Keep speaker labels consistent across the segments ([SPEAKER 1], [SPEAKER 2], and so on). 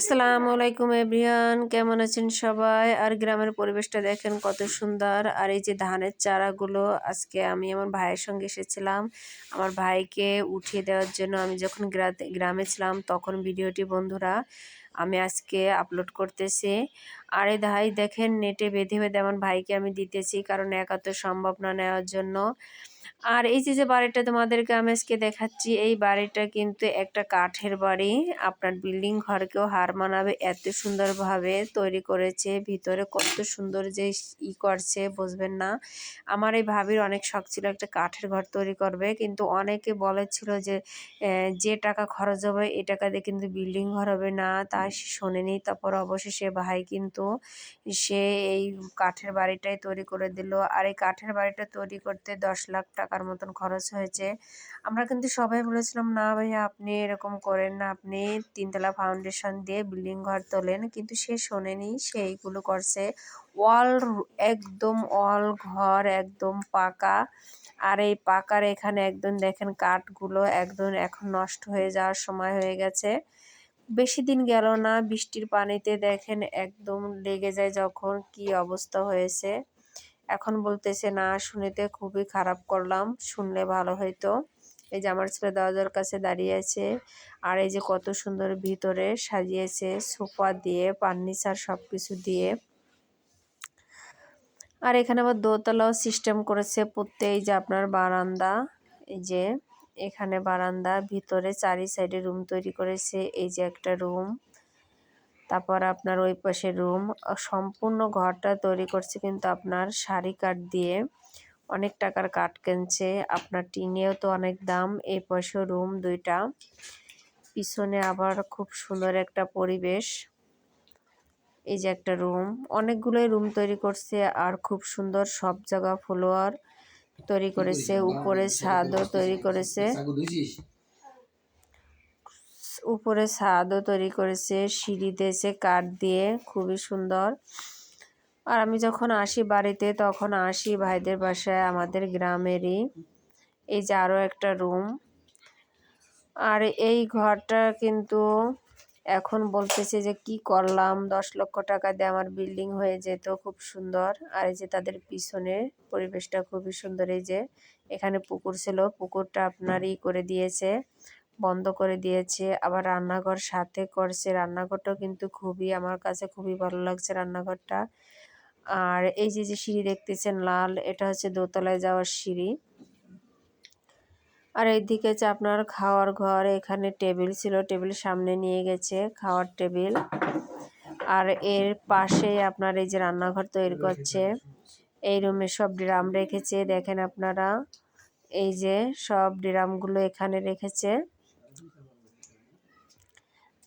[SPEAKER 1] আসসালামু আলাইকুম এভরিয়ান, কেমন আছেন সবাই? আর গ্রামের পরিবেশটা দেখেন কত সুন্দর। আর এই যে ধানের চারাগুলো, আজকে আমি আমার ভাইয়ের সঙ্গে এসেছিলাম। আমার ভাইকে উঠিয়ে দেওয়ার জন্য আমি যখন গ্রামে ছিলাম, তখন ভিডিওটি বন্ধুরা আমি আজকে আপলোড করতেছি। আর এই ভাই, দেখেন নেটে বেঁধে বেঁধে আমার ভাইকে আমি দিতেছি, কারণ একা তো সম্ভব না নেওয়ার জন্য। আর এই যে যে বাড়িটা তোমাদেরকে আমি আজকে দেখাচ্ছি, এই বাড়িটা কিন্তু একটা কাঠের বাড়ি। আপনার বিল্ডিং ঘরকেও হার মানাবে, এত সুন্দরভাবে তৈরি করেছে, ভিতরে কত সুন্দর যে ই করছে, বুঝবেন না। আমার এই ভাবির অনেক শখ ছিল একটা কাঠের ঘর তৈরি করবে, কিন্তু অনেকে বলেছিল যে যে টাকা খরচ হবে, এ টাকা দিয়ে কিন্তু বিল্ডিং ঘর হবে না। তা শোনেনি। তারপর অবশেষে ভাই কিন্তু সে এই কাঠের বাড়িটাই তৈরি করে দিল। আর এই কাঠের বাড়িটা তৈরি করতে দশ লাখ টাকার মতন খরচ হয়েছে। আমরা কিন্তু সবাই বলেছিলাম, না ভাইয়া, আপনি এরকম করেন না। আপনি তিনতলা ফাউন্ডেশন দিয়ে বিল্ডিং ঘর তোলেন। কিন্তু সে শোনেনি, সে এইগুলো করছে। ওয়াল একদম অল ঘর, একদম পাকা। আর এই পাকার এখানে একদম দেখেন কাঠগুলো একদম এখন নষ্ট হয়ে যাওয়ার সময় হয়ে গেছে। বেশি দিন গেল না, বৃষ্টির পানিতে দেখেন একদম লেগে যায় যখন কি অবস্থা হয়েছে। এখন বলতেছে, না, শুনেতে খুবই খারাপ করলাম, শুনলে ভালো হইতো। এই যে আমার ছেলে দরজার কাছে দাঁড়িয়ে আছে আর এই যে কত সুন্দর ভিতরে সাজিয়েছে, সোফা দিয়ে, ফার্নিচার সব কিছু দিয়ে। আর এখানে আবার দোতলাও সিস্টেম করেছে প্রত্যেক যে আপনার বারান্দা, এই যে এখানে বারান্দা, ভিতরে চারি সাইডে রুম তৈরি করেছে। এই যে একটা রুম। তারপর আপনার ওই পাশে রুম। সম্পূর্ণ ঘরটা তৈরি করছে কিন্তু আপনার শাড়ি কাঠ দিয়ে। অনেক টাকার কাঠ কিনছে। আপনার টিনেও তো অনেক দাম। এই পাশেও রুম দুইটা। পিছনে আবার খুব সুন্দর একটা পরিবেশ। এই যে একটা রুম। অনেকগুলোই রুম তৈরি করছে আর খুব সুন্দর সব জায়গা ফ্লোয়ার তৈরি করেছে উপরে ছাদও তৈরি করেছে। উপরে ছাদও তৈরি করেছে সিঁড়ি দিয়েছে কাঠ দিয়ে খুবই সুন্দর। আর আমি যখন আসি বাড়িতে তখন আসি ভাইদের বাসায় আমাদের গ্রামেরই। এই যে আরও একটা রুম। আর এই ঘরটা কিন্তু এখন বলতেছে যে, কি করলাম? দশ লক্ষ টাকা দিয়ে আমার বিল্ডিং হয়ে যেত, খুব সুন্দর। আর এই যে তাদের পিছনে পরিবেশটা খুবই সুন্দর। এই যে এখানে পুকুর ছিল, পুকুরটা আপনারই করে দিয়েছে, বন্ধ করে দিয়েছে। আবার রান্নাঘর সাথে করছে। রান্নাঘরটাও কিন্তু খুবই, আমার কাছে খুবই ভালো লাগছে রান্নাঘরটা। আর এই যে যে সিঁড়ি দেখতেছেন লাল, এটা হচ্ছে দোতলায় যাওয়ার সিঁড়ি। আর এইদিকে হচ্ছে আপনার খাওয়ার ঘর, এখানে টেবিল ছিল, টেবিল সামনে নিয়ে গেছে, খাওয়ার টেবিল। আর এর পাশে আপনার এই যে রান্নাঘর তৈরি করছে, এই রুমে সব ড্রাম রেখেছে, দেখেন আপনারা। এই যে সব ড্রামগুলো এখানে রেখেছে।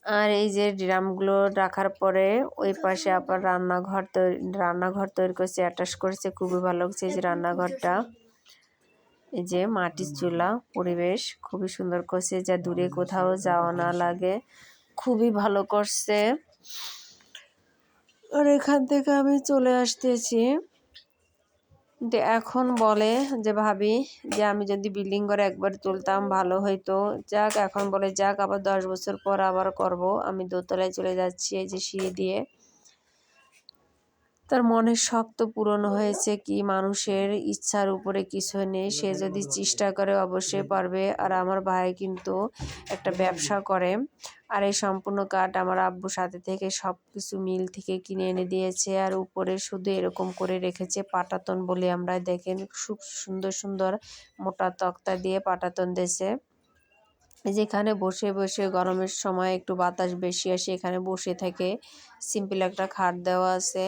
[SPEAKER 1] আর এই যে ড্রামগুলো রাখার পরে ওই পাশে আবার রান্নাঘর তৈরি রান্নাঘর তৈরি করছে, অ্যাটাচ করেছে, খুবই ভালো লাগছে এই যে রান্নাঘরটা। এই যে মাটির চুলা, পরিবেশ খুবই সুন্দর করছে, যা দূরে কোথাও যাওয়া না লাগে। খুবই ভালো করছে। আর এখান থেকে আমি চলে আসতেছি। যে এখন বলে যে, ভাবি, যে আমি যদি বিল্ডিং করে একবার তুলতাম, ভালো হইতো। যাক, এখন বলে, যাক, আবার দশ বছর পর আবার করব। আমি দোতলায় চলে যাচ্ছি, এই যে সিঁড়ি দিয়ে। তার মনের শখ তো পূরণ হয়েছে কি মানুষের ইচ্ছার উপরে কিছু নেই। সে যদি চেষ্টা করে অবশ্যই পারবে। আর আমার ভাই কিন্তু একটা ব্যবসা করে। আর এই সম্পূর্ণ কাঠ আমার আব্বু সাথে থেকে সব কিছু মিল থেকে কিনে এনে দিয়েছে। আর উপরে শুধু এরকম করে রেখেছে পাটাতন বলে। আমরা দেখেন, খুব সুন্দর সুন্দর মোটা তক্তা দিয়ে পাটাতন দিয়েছে। যেখানে বসে বসে গরমের সময় একটু বাতাস বেশি আসে, এখানে বসে থাকে সিম্পল একটা খাট দেওয়া আছে।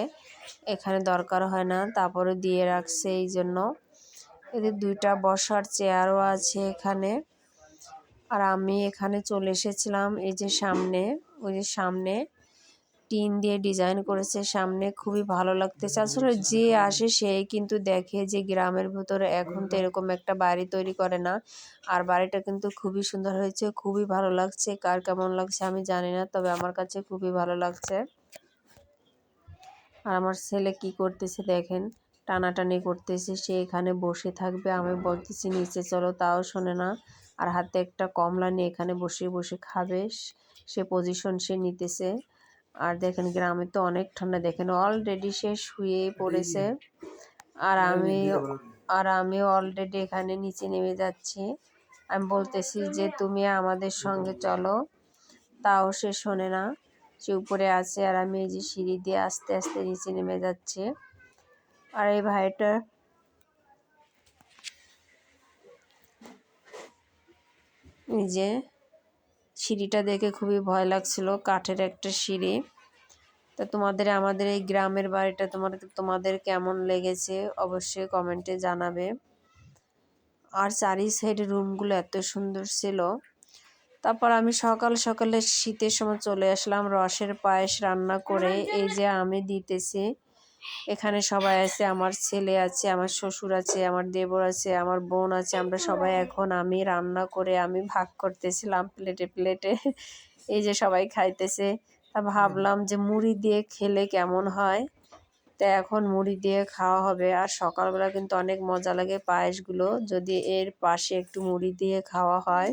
[SPEAKER 1] এখানে দরকার হয় না, তারপরে দিয়ে রাখছে এই জন্য এদের দুইটা বসার চেয়ারও আছে এখানে। আর আমি এখানে চলে এসেছিলাম এই যে সামনে, ওই যে সামনে টিন দিয়ে ডিজাইন করেছে, সামনে খুবই ভালো লাগতেছে। আসলে যে আসে সে কিন্তু দেখে যে গ্রামের ভেতরে এখন তো এরকম একটা বাড়ি তৈরি করে না। আর বাড়িটা কিন্তু খুবই সুন্দর হয়েছে, খুবই ভালো লাগছে। কার কেমন লাগছে আমি জানি না, তবে আমার কাছে খুবই ভালো লাগছে। আর আমার ছেলে কি করতেছে দেখেন, টানাটানি করতেছে, সে এখানে বসে থাকবে। আমি বলতেছি, নিচে চলো, তাও শোনে না। আর হাতে একটা কমলা নিয়ে এখানে বসে বসে খাবে। সে পজিশন সে নিতেছে। আর দেখেন গ্রামে তো অনেক ঠান্ডা দেখেন অলরেডি সে শুয়ে পড়েছে। আর আমি আর আমি অলরেডি এখানে নিচে নেমে যাচ্ছি। আমি বলতেছি যে তুমি আমাদের সঙ্গে চলো। তাও সে শোনে না। সে উপরে আছে আর আমি এই যে সিঁড়ি দিয়ে আস্তে আস্তে নিচে নেমে যাচ্ছে। আর এই ভাইটা এই যে সিঁড়িটা দেখে খুবই ভয় লাগছিল, কাঠের একটা সিঁড়ি। তা তোমাদের, আমাদের এই গ্রামের বাড়িটা তোমার, তোমাদের কেমন লেগেছে অবশ্যই কমেন্টে জানাবে। আর চারি সাইডে রুমগুলো এত সুন্দর ছিল। তারপর আমি সকাল সকালে শীতের সময় চলে আসলাম, রসের পায়েস রান্না করে এই যে আমি দিতেছি। এখানে সবাই আছে, আমার ছেলে আছে, আমার শ্বশুর আছে, আমার দেবর আছে, আমার বোন আছে, আমরা সবাই এখন আমি রান্না করে আমি ভাগ করতেছিলাম প্লেটে প্লেটে। এই যে সবাই খাইতেছে। তা ভাবলাম যে মুড়ি দিয়ে খেলে কেমন হয়? তা এখন মুড়ি দিয়ে খাওয়া হবে। আর সকালবেলা কিন্তু অনেক মজা লাগে পায়েসগুলো। যদি এর পাশে একটু মুড়ি দিয়ে খাওয়া হয়।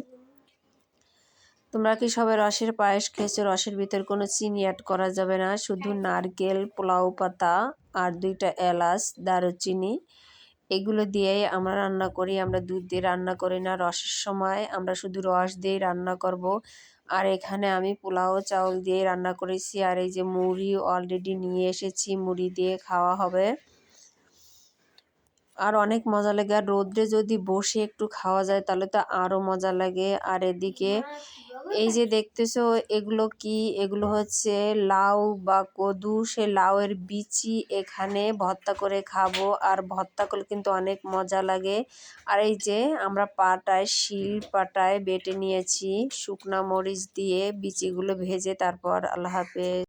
[SPEAKER 1] তোমরা কি সবাই রসের পায়েস খেয়েছো? রসের ভিতর কোনো চিনি অ্যাড করা যাবে না। শুধু নারকেল, পোলাও পাতা আর দুইটা এলাচ, দারুচিনি এগুলো দিয়েই আমরা রান্না করি। আমরা দুধ দিয়ে রান্না করি না। রসের সময় আমরা শুধু রস দিয়েই রান্না করব। আর এখানে আমি পোলাও, চাউল দিয়ে রান্না করেছি। আর এই যে মুড়ি অলরেডি নিয়ে এসেছি। মুড়ি দিয়ে খাওয়া হবে। আর অনেক মজা লাগে। আর রোদ্রে যদি বসে একটু খাওয়া যায়, তাহলে তো আরও মজা লাগে। আর এদিকে এই যে দেখতেছো, এগুলো কি? এগুলো হচ্ছে লাউ বা কদু। সে লাউয়ের বিচি এখানে ভর্তা করে খাব। আর ভর্তা করলে কিন্তু অনেক মজা লাগে। আর এই যে আমরা পাটায়, শিল পাটায় বেটে নিয়েছি শুকনা মরিচ দিয়ে বিচিগুলো ভেজে, তারপর আল্লাহ হাফেজ।